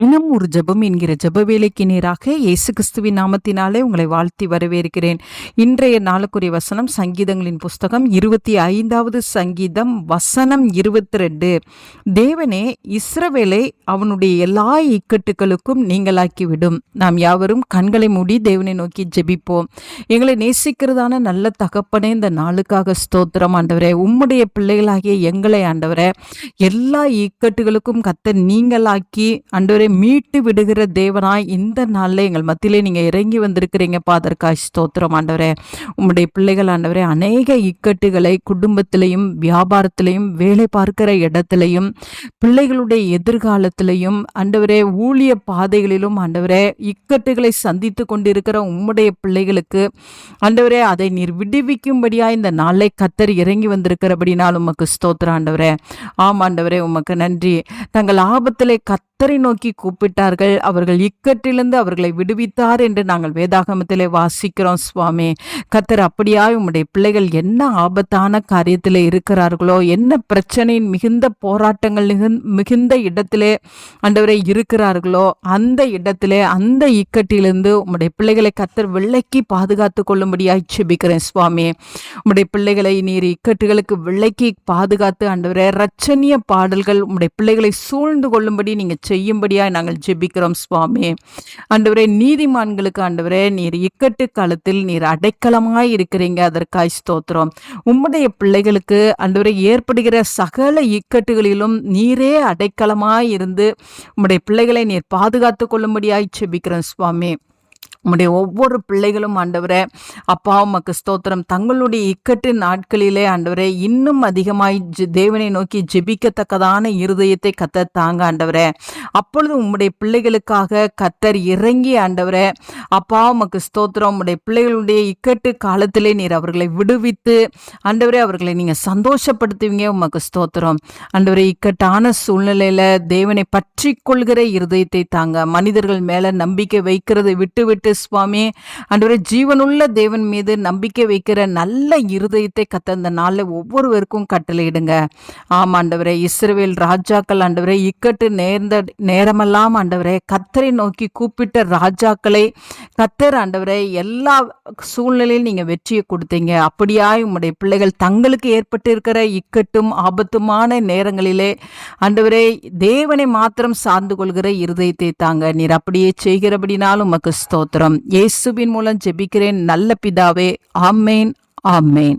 இன்னும் ஒரு ஜெபம் என்கிற ஜப வேலைக்கு நேராக இயேசு கிறிஸ்துவின் நாமத்தினாலே உங்களை வாழ்த்தி வரவேற்கிறேன். இன்றைய நாளுக்குரிய வசனம் சங்கீதங்களின் புஸ்தகம் இருபத்தி ஐந்தாவது சங்கீதம் வசனம் இருபத்தி ரெண்டு தேவனே இஸ்ரவேலை அவனுடைய எல்லா இக்கட்டுகளுக்கும் நீங்களாக்கிவிடும். நாம் யாவரும் கண்களை மூடி தேவனை நோக்கி ஜெபிப்போம். எங்களை நேசிக்கிறதான நல்ல தகப்பனே இந்த நாளுக்காக ஸ்தோத்திரம். ஆண்டவரே உம்முடைய பிள்ளைகளாகிய எங்களை ஆண்டவரே எல்லா இக்கட்டுகளுக்கும் கத்த நீங்களாக்கி ஆண்டவரே மீட்டு விடுகிற தேவனாய் இந்த நாளில் எங்கள் மத்தியிலே நீங்கள் இறங்கி வந்திருக்கிறீங்க. பாதற்காய் ஸ்தோத்திரம் ஆண்டவரே. உம்முடைய பிள்ளைகள் ஆண்டவரே அநேக இக்கட்டுகளை குடும்பத்திலையும் வியாபாரத்திலையும் வேலை பார்க்கிற இடத்துலையும் பிள்ளைகளுடைய எதிர்காலத்திலையும் ஆண்டவரே ஊழிய பாதைகளிலும் ஆண்டவரே இக்கட்டுகளை சந்தித்து கொண்டிருக்கிற உம்முடைய பிள்ளைகளுக்கு ஆண்டவரே அதை நீர் விடுவிக்கும்படியா இந்த நாளை கத்தர் இறங்கி வந்திருக்கிறபடினால் உமக்கு ஸ்தோத்திரம் ஆண்டவரே. ஆம் ஆண்டவரே உமக்கு நன்றி. தங்கள் ஆபத்திலே கத்தரை நோக்கி கூப்பிட்டார்கள். அவர்கள் இக்கட்டிலிருந்து அவர்களை விடுவித்தார் என்று நாங்கள் வேதாகமத்திலே வாசிக்கிறோம் சுவாமி. கத்தர் அப்படியாய் உம்முடைய பிள்ளைகள் என்ன ஆபத்தான காரியத்தில் இருக்கிறார்களோ என்ன பிரச்சனையின் மிகுந்த போராட்டங்கள் மிகுந்- மிகுந்த இடத்திலே ஆண்டவரை இருக்கிறார்களோ அந்த இடத்திலே அந்த இக்கட்டிலிருந்து உம்முடைய பிள்ளைகளை கத்தர் வெள்ளைக்கு பாதுகாத்து கொள்ளும்படியாய் செபிக்கிறேன் சுவாமி. உம்முடைய பிள்ளைகளை நீர் இக்கட்டுகளுக்கு விலைக்கு பாதுகாத்து ஆண்டவரே ரச்சனிய பாடல்கள் உம்முடைய பிள்ளைகளை சூழ்ந்து கொள்ளும்படி நீங்க செய்யும்படியாய் நாங்கள் ஜெபிக்கிறோம் சுவாமி. ஆண்டவரே நீதிமான்களுக்கு ஆண்டவரே நீர் இக்கட்டு காலத்தில் நீர் அடைக்கலமாய் இருக்கிறீங்க. அதற்காய் ஸ்தோத்திரம். உம்முடைய பிள்ளைகளுக்கு ஆண்டவரே ஏற்படுகிற சகல இக்கட்டுகளிலும் நீரே அடைக்கலமாய் இருந்து உம்முடைய பிள்ளைகளை நீர் பாதுகாத்து கொள்ளும்படியாய் ஜெபிக்கிறோம் சுவாமி. உம்முடைய ஒவ்வொரு பிள்ளைகளும் ஆண்டவரே அப்பா உமக்கு ஸ்தோத்திரம். தங்களுடைய இக்கட்டு நாட்களிலே ஆண்டவரே இன்னும் அதிகமாய் ஜெ- தேவனை நோக்கி ஜெபிக்கத்தக்கதான இருதயத்தை கத்தர் தாங்க ஆண்டவரே. அப்பொழுது உம்முடைய பிள்ளைகளுக்காக கத்தர் இறங்கி ஆண்டவரே அப்பா உமக்கு ஸ்தோத்திரம். உம்முடைய பிள்ளைகளுடைய இக்கட்டு காலத்திலே நீர் அவர்களை விடுவித்து ஆண்டவரே அவர்களை நீங்க சந்தோஷப்படுத்துவீங்க உமக்கு ஸ்தோத்திரம். ஆண்டவரே இக்கட்டான சூழ்நிலையில தேவனை பற்றி கொள்கிற இருதயத்தை தாங்க மனிதர்கள் மேல நம்பிக்கை வைக்கிறதை விட்டுவிட்டு சுவாமி. அன்றுவரே ஜீவனுள்ள தேவன் மீது நம்பிக்கை வைக்கிற நல்ல இருதயத்தை கத்த இந்த நாளில் ஒவ்வொருவருக்கும் கட்டளையிடுங்க. ஆம் ஆண்டவரே இஸ்ரேல் ராஜாக்கள் ஆண்டவரே இக்கட்டு நேர்ந்த நேரமெல்லாம் ஆண்டவரே கத்தரை நோக்கி கூப்பிட்ட ராஜாக்களை கத்தர் ஆண்டவரே எல்லா சூழ்நிலையில் நீங்கள் வெற்றியை கொடுத்தீங்க. அப்படியா உங்களுடைய பிள்ளைகள் தங்களுக்கு ஏற்பட்டு இருக்கிற இக்கட்டும் ஆபத்துமான நேரங்களிலே ஆண்டவரே தேவனை மாத்திரம் சார்ந்து கொள்கிற இருதயத்தை தாங்க. நீர் அப்படியே செய்கிறபடினாலும் உமக்கு ஸ்தோத்திரம். இயேசுவின் மூலம் ஜெபிக்கிறேன். நல்ல பிதாவே ஆமேன் ஆமேன்.